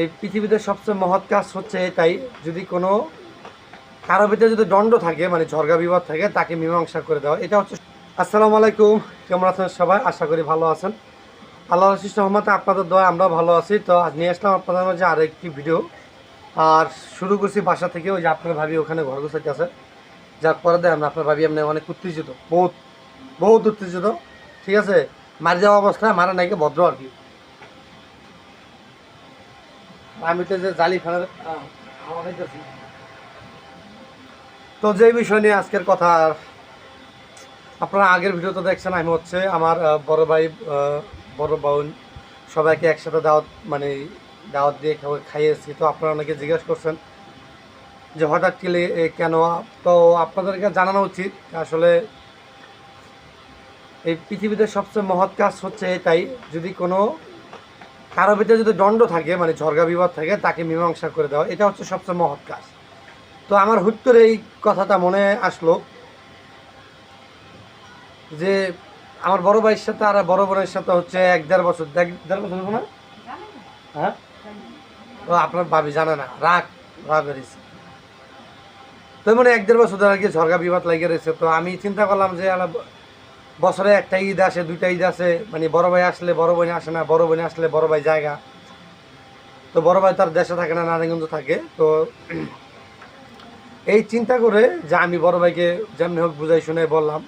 এই পৃথিবীতে সবচেয়ে মহৎ কাজ হচ্ছে এটাই। যদি কোনো কারও ভিতরে যদি দণ্ড থাকে মানে ঝরগা বিবাদ থাকে, তাকে মীমাংসা করে দেওয়া। এটা হচ্ছে আসসালামু আলাইকুম, কেমন আছেন সবাই? আশা করি ভালো আছেন। আল্লাহ রশিদ রহমতে আপনাদের দোয়া আমরা ভালো আছি। তো আজ নিয়ে আসলাম আপনাদের মাঝে আরও একটি ভিডিও। আর শুরু করছি বাসা থেকে, ওই যে আপনার ভাবি ওখানে ঘর গোছাইতে আছে। যার পরে দেয় আমরা আপনার ভাবি এমনি অনেক উত্তেজিত, বহুত বহুত উত্তেজিত। ঠিক আছে? মারি যাওয়া অবস্থায় মারা নাকি ভদ্র আর কি। আমি তো যে জালি ফেলার তো যে বিষয় নিয়ে আজকের কথা আপনারা আগের ভিডিও তো দেখছেন আমি হচ্ছে আমার বড় ভাই বড় বোন সবাইকে একসাথে দাওয়াত মানে দাওয়াত দিয়ে খাইয়েছি। তো আপনারা অনেকে জিজ্ঞেস করছেন যে হঠাৎ গেলে কেন? তো আপনাদেরকে জানানো উচিত আসলে এই পৃথিবীতে সবচেয়ে মহৎ কাজ হচ্ছে এটাই। যদি কোনো কারও ভিতরে যদি দণ্ড থাকে মানে ঝরগা বিবাদ থাকে, তাকে মীমাংসা করে দেওয়া এটা হচ্ছে সবচেয়ে মহৎ কাজ। তো আমার হুট করে এই কথাটা মনে আসলো যে আমার বড় ভাইয়ের সাথে আর বড় বোনের সাথে হচ্ছে এক দেড় বছর এক দেড় বছর না? হ্যাঁ? ও আপনার ভাবি জানে না, রাগ রাগ বেরিয়েছে তো মানে এক দেড় বছর ধরে আর কি ঝরগা বিবাদ লাগিয়ে রয়েছে। তো আমি চিন্তা করলাম যে বছরে একটা ঈদ আসে, দুইটা ঈদ আসে। মানে বড় ভাই আসলে বড় বোন আসে না, বড় বোন আসলে বড় ভাই জায়গা তো বড় ভাই তার দেশে থাকে না, নারায়ণগঞ্জ থাকে। তো এই চিন্তা করে যে আমি বড় ভাইকে যেমনি হোক বুঝাই শুনে বললাম।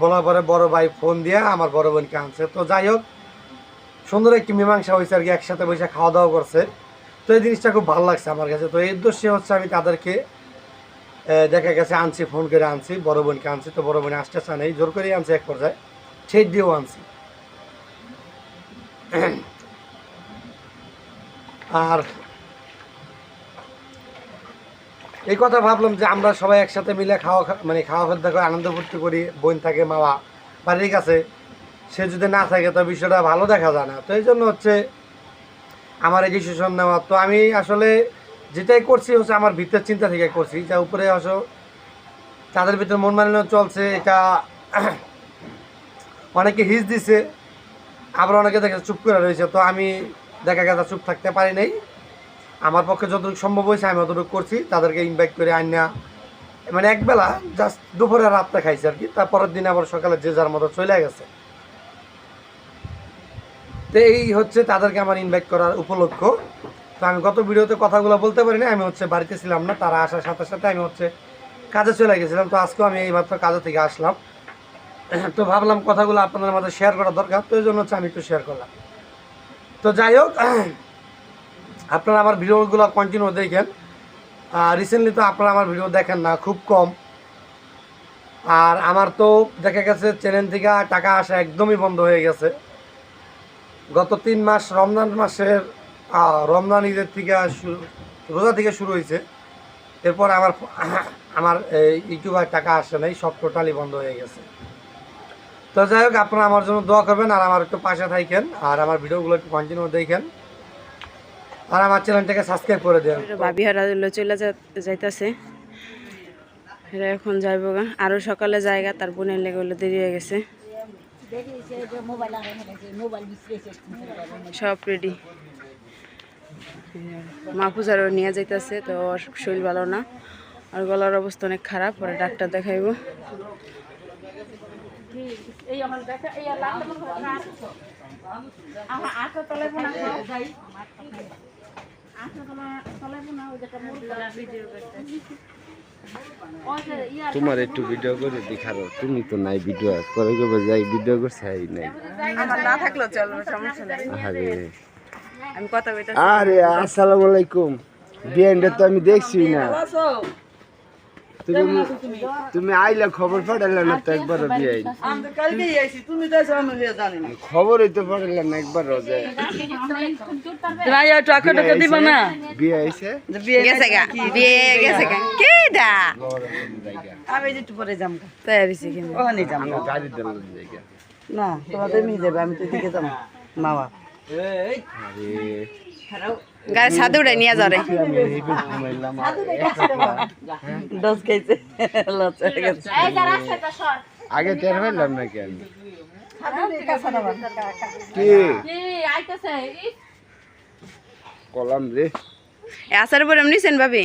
বলার পরে বড় ভাই ফোন দিয়ে আমার বড় বোনকে আনছে। তো যাই হোক, সুন্দর একটি মীমাংসা হয়েছে আর কি, একসাথে বসে খাওয়া দাওয়া করছে। তো এই জিনিসটা খুব ভালো লাগছে আমার কাছে। তো এই উদ্দেশ্যে হচ্ছে আমি তাদেরকে দেখা গেছে আনছি, ফোন করে আনছি, বড় বোনকে আনছি, তো বড় বোন আসতে চায় নেই জোর করেই আনছি এক পর্যায়ে। ছেদ দিয়েও আনছি। আর এই কথা ভাবলাম যে আমরা সবাই একসাথে মিলে খাওয়া মানে খাওয়া খাদ্য করে আনন্দ ফুর্তি করি, বোন থাকে, মামা। বাড়ির কাছে সে যদি না থাকে, তো বিষয়টা ভালো দেখা যায় না। তো এই জন্য হচ্ছে আমার এই ডিসিশন নেওয়া। তো আমি আসলে যেটাই করছি হচ্ছে আমার ভিতর চিন্তা থেকে করছি, যা উপরে আসো, তাদের ভিতরে মন মানানো চলছে, এটা অনেকে হিস দিছে, আবার অনেকে দেখে চুপ করে রয়েছে, তো আমি দেখা গেছে চুপ থাকতে পারি নাই। আমার পক্ষে যতটুকু সম্ভব হয়েছে, আমি অতটুকু করছি, তাদেরকে ইনভাইট করে আইনা মানে একবেলা জাস্ট দুপুরে রাতটা খাইছে আর কি, তারপরের দিন আবার সকালে যে যার মতো চলে গেছে। তো এই হচ্ছে তাদেরকে আমার ইনভাইট করার উপলক্ষ। তো আমি গত ভিডিওতে কথাগুলো বলতে পারিনি আমি হচ্ছে বাড়িতে ছিলাম না, তারা আসার সাথে সাথে আমি হচ্ছে কাজে চলে গেছিলাম, তো আজকেও আমি এইমাত্র কাজে থেকে আসলাম। তো ভাবলাম কথাগুলো আপনাদের মধ্যে শেয়ার করা দরকার, তো এই জন্য হচ্ছে আমি একটু শেয়ার করলাম। তো যাই হোক, আপনারা আমার ভিডিওগুলো কন্টিনিউ দেখেন। রিসেন্টলি তো আপনারা আমার ভিডিও দেখেন না, খুব কম। আর আমার তো দেখা গেছে চ্যানেল থেকে টাকা আসা একদমই বন্ধ হয়ে গেছে। গত তিন মাস, রমজান মাসের রমজান ঈদের থেকে শুরু রোজা থেকে শুরু হয়েছে। এরপর আমার আমার এই ইউটিউবার টাকা আসে নাই সব টোটালি বন্ধ হয়ে গেছে। তো যাই হোক আপনারা আমার জন্য দোয়া করবেন আর আমার একটু পাশে থাকেন আর আমার ভিডিওগুলো একটু কন্টিনিউ দেখেন। আর আমার চ্যানেলটাকে সাবস্ক্রাইব করে দেন। ভাবি হারা চলে যা- যাইতাছে। এরা এখন যাইব গা। আরও সকালে জায়গা তার বোনের লেগে হলো দেরি হয়ে গেছে। সব রেডি মাহফুজারও নিয়ে যাইতাছে তো ওর শরীর ভালো না। আর গলার অবস্থা অনেক খারাপ পরে ডাক্তার দেখাইব। তোমার একটু ভিডিও করে দেখারো। তুমি তো নাই ভিডিও করে যাই ভিডিও করছে এই নাই। আমার না থাকলেও চলবে সমস্যা নেই। আমি কথা কইতাছি। আরে আসসালামু আলাইকুম তো আমি দেখছি না। তুমি তুমি আইলে খবর পাঠালে না তো একবার না। খবরই তো পাঠালে না একবার না? বিয়ে আইছে বিয়ে গেছে গা বিয়ে গেছে গা। কেডা আমি একটু পরে যাম গা। তাই আইছি কিন্তু ওখানে যাম। গাড়ি দেন না তোমাদের যাবে আমি তো দিকে যাম। আরে গায়ে সাদু উড়াই নিয়ে যাও রে। আমি এই ঘুমাইলাম দশ গেছে আগে টের হইলাম না কেন? কি? কলাম রে। এ আচার পরে নিছেন ভাবি?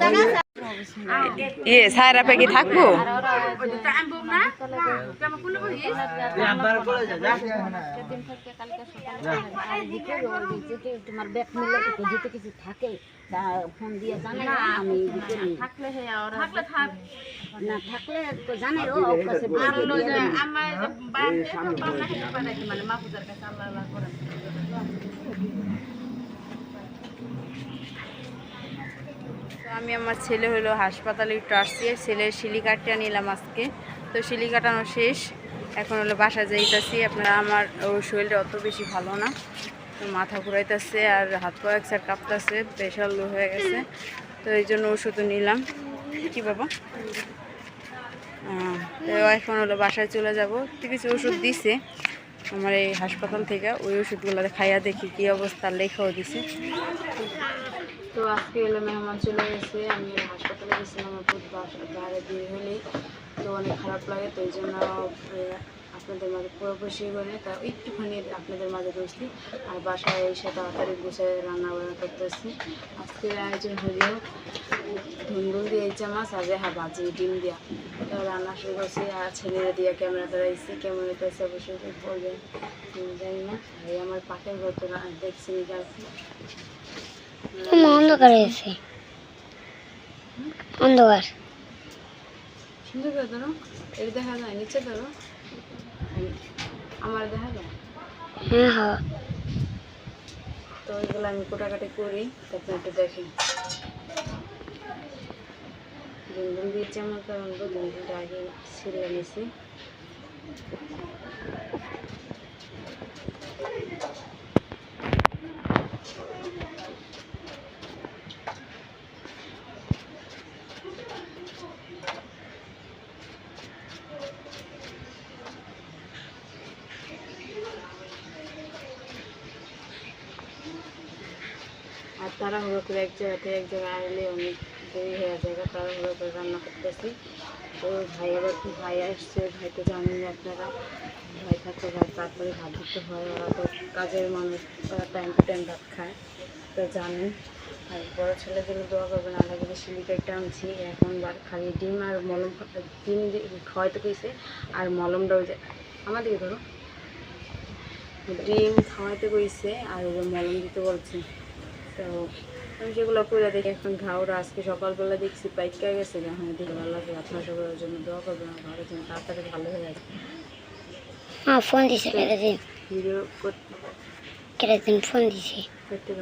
জায়গা ইয়ে সারা কি থাকব তোমার ব্যাগ মিলে যেতে কিছু থাকে ফোন দিয়ে জানে না আমি নেই। না থাকলে তো জানে ও ওর কাছে বলে দিয়ে দেবে। আমি আমার ছেলে হলো হাসপাতালে একটু আসছি ছেলের শিলি কাটটা নিলাম আজকে। তো শিলি কাটানো শেষ। এখন হলো বাসা যাইতাছি। আপনারা আমার ওর শরীরটা অত বেশি ভালো না। তো মাথা ঘুরাইতেছে আর হাত পা এক সাইড কাঁপতেছে প্রেশার লো হয়ে গেছে। তো এই জন্য ওষুধও নিলাম। কি বাবা? এখন হলো বাসায় চলে যাব। তো কিছু ওষুধ দিছে। আমার এই হাসপাতাল থেকে ওই ওষুধগুলো খাইয়া দেখি কি অবস্থা, লেখাও দিছে। তো আজকে এলো মেহমান চলে গেছে, আমি হাসপাতালে গেছিলাম আমার বাইরে দিয়ে হলে তো অনেক খারাপ লাগে, তো এই জন্য আপনাদের মাঝে পুরো বসে করে তা একটুখানি আপনাদের মাঝে বসছি আর বাসায় এসে তাড়াতাড়ি বসে রান্না বান্না করতেছি। আজকের আয়োজন হলো ধুন্দুল দিয়ে ইচ্ছা মাছ আর হ্যাঁ বাজি ডিম দিয়া। তো রান্না শুরু করছি। আর ছেলেরা দিয়ে ক্যামেরা ধরাইছি। ক্যামেরা ধরেছে অবশ্যই বলবেন জানি না। এই আমার পাখির ঘর তো দেখছি নিজে আছি অন্ধকার হয়েছে অন্ধকার। সুন্দর করে ধরো। এটা দেখা যায় নিচে ধরো। আমার দেখা যায়? হ্যাঁ হ্যাঁ। তো ওইগুলো আমি কোটাকাটি করি তারপর একটু দেখেন দুন্দুল দিয়েছি আমার কারণ দুন্দুলটা আগে ছিঁড়ে নিয়েছি তাড়াহুড়ো করে এক জায়গা থেকে এক জায়গায় আসলে অনেক দেরি হয়ে জায়গা তাড়াহুড়ো করে রান্না করতেছি। তো ভাই আবার কি ভাই আসছে, ভাই তো জানেন আপনারা। ভাই থাকতে ভাই, তারপরে ভাত দিতে হয়, ওরা তো কাজের মানুষ, ওরা টাইম টু টাইম ভাত খায়, তো জানেন। আর বড়ো ছেলের জন্য দোয়া করবেন আলাদা করে সিলিকারটা আনছি, এখন খালি ডিম আর মলম ডিম খাওয়াইতে কইছে, আর মলমটাও যে আমাদেরকে ধরো। ডিম খাওয়াইতে কইছে, আর ওই মলম দিতে বলছে। তো আমি সেগুলো করে দেখি এখন ঘাওরা আজকে সকালবেলা দেখছি পাইকা গেছে এখন দেখি ভালো লাগে আপনার সবার জন্য দোয়া করবেন ঘরের জন্য তাড়াতাড়ি ভালো হয়ে যাবে হ্যাঁ ফোন দিছে কেটে দিন। ভিডিও করতে কেটে দিন ফোন দিছে। করতে